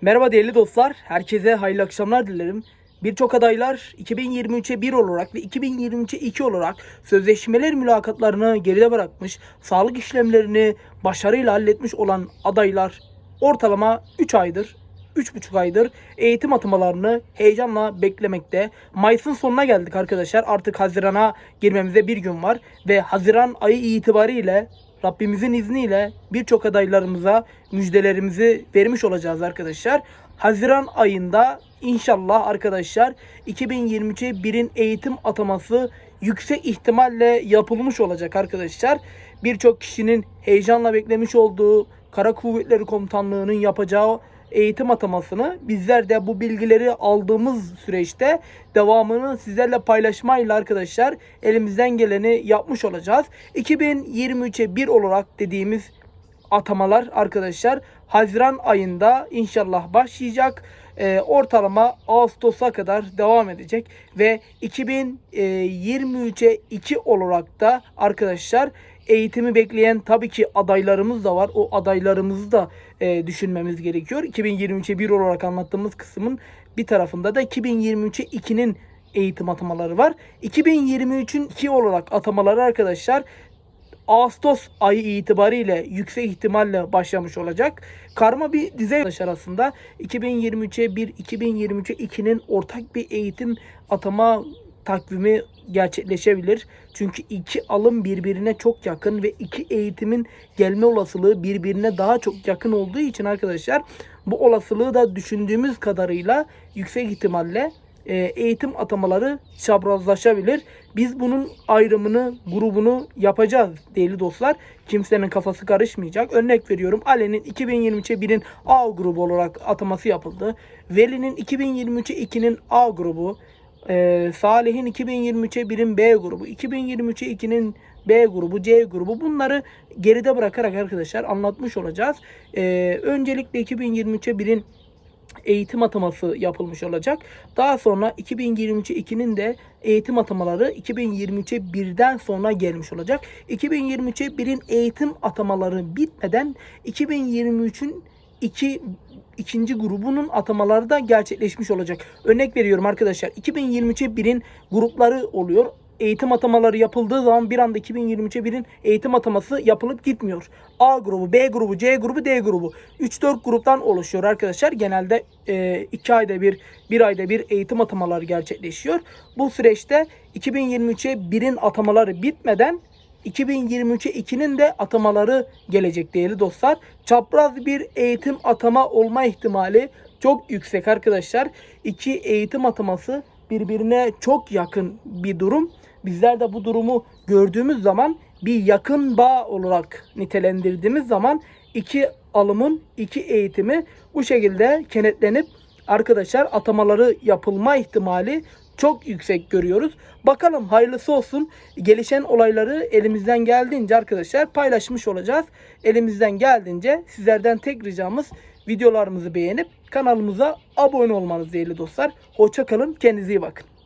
Merhaba değerli dostlar. Herkese hayırlı akşamlar dilerim. Birçok adaylar 2023'e 1 olarak ve 2023'e 2 olarak sözleşmeler mülakatlarını geride bırakmış, sağlık işlemlerini başarıyla halletmiş olan adaylar ortalama 3 aydır, 3,5 aydır eğitim atamalarını heyecanla beklemekte. Mayıs'ın sonuna geldik arkadaşlar. Artık Haziran'a girmemize bir gün var ve Haziran ayı itibariyle Rabbimizin izniyle birçok adaylarımıza müjdelerimizi vermiş olacağız arkadaşlar. Haziran ayında inşallah arkadaşlar 2023'e birin eğitim ataması yüksek ihtimalle yapılmış olacak arkadaşlar. Birçok kişinin heyecanla beklemiş olduğu Kara Kuvvetleri Komutanlığı'nın yapacağı eğitim atamasını bizler de bu bilgileri aldığımız süreçte devamını sizlerle paylaşmayla arkadaşlar elimizden geleni yapmış olacağız. 2023'e 1 olarak dediğimiz atamalar arkadaşlar Haziran ayında inşallah başlayacak. Ee, ortalama Ağustos'a kadar devam edecek ve 2023'e 2 olarak da arkadaşlar eğitimi bekleyen tabii ki adaylarımız da var. O adaylarımızı da e, düşünmemiz gerekiyor. 2023'e 1 olarak anlattığımız kısmın bir tarafında da 2023'e 2'nin eğitim atamaları var. 2023'ün 2 olarak atamaları arkadaşlar Ağustos ayı itibariyle yüksek ihtimalle başlamış olacak. Karma bir arkadaşlar arasında 2023'e 1, 2023'e 2'nin ortak bir eğitim atama takvimi gerçekleşebilir. Çünkü iki alım birbirine çok yakın ve iki eğitimin gelme olasılığı birbirine daha çok yakın olduğu için arkadaşlar bu olasılığı da düşündüğümüz kadarıyla yüksek ihtimalle e, eğitim atamaları çaprazlaşabilir. Biz bunun ayrımını, grubunu yapacağız değerli dostlar. Kimsenin kafası karışmayacak. Örnek veriyorum Ali'nin 2023'e 1'in A grubu olarak ataması yapıldı. Veli'nin 2023'e 2'nin A grubu. E, Salih'in 2023'e 1'in B grubu. 2023'e 2'nin B grubu, C grubu bunları geride bırakarak arkadaşlar anlatmış olacağız. E, öncelikle 2023'e 1'in eğitim ataması yapılmış olacak. Daha sonra 2023'e 2'nin de eğitim atamaları 2023'e 1'den sonra gelmiş olacak. 2023'e 1'in eğitim atamaları bitmeden 2023'ün 2 ikinci grubunun atamaları da gerçekleşmiş olacak. Örnek veriyorum arkadaşlar. 2023'e 1'in grupları oluyor eğitim atamaları yapıldığı zaman bir anda 2023'e birin eğitim ataması yapılıp gitmiyor. A grubu, B grubu, C grubu, D grubu. 3-4 gruptan oluşuyor arkadaşlar. Genelde 2 ayda bir, 1 ayda bir eğitim atamaları gerçekleşiyor. Bu süreçte 2023'e birin atamaları bitmeden 2023'e 2'nin de atamaları gelecek değerli dostlar. Çapraz bir eğitim atama olma ihtimali çok yüksek arkadaşlar. İki eğitim ataması birbirine çok yakın bir durum. Bizler de bu durumu gördüğümüz zaman bir yakın bağ olarak nitelendirdiğimiz zaman iki alımın, iki eğitimi bu şekilde kenetlenip arkadaşlar atamaları yapılma ihtimali çok yüksek görüyoruz. Bakalım hayırlısı olsun. Gelişen olayları elimizden geldiğince arkadaşlar paylaşmış olacağız. Elimizden geldiğince sizlerden tek ricamız videolarımızı beğenip kanalımıza abone olmanız değerli dostlar. Hoşça kalın. Kendinize iyi bakın.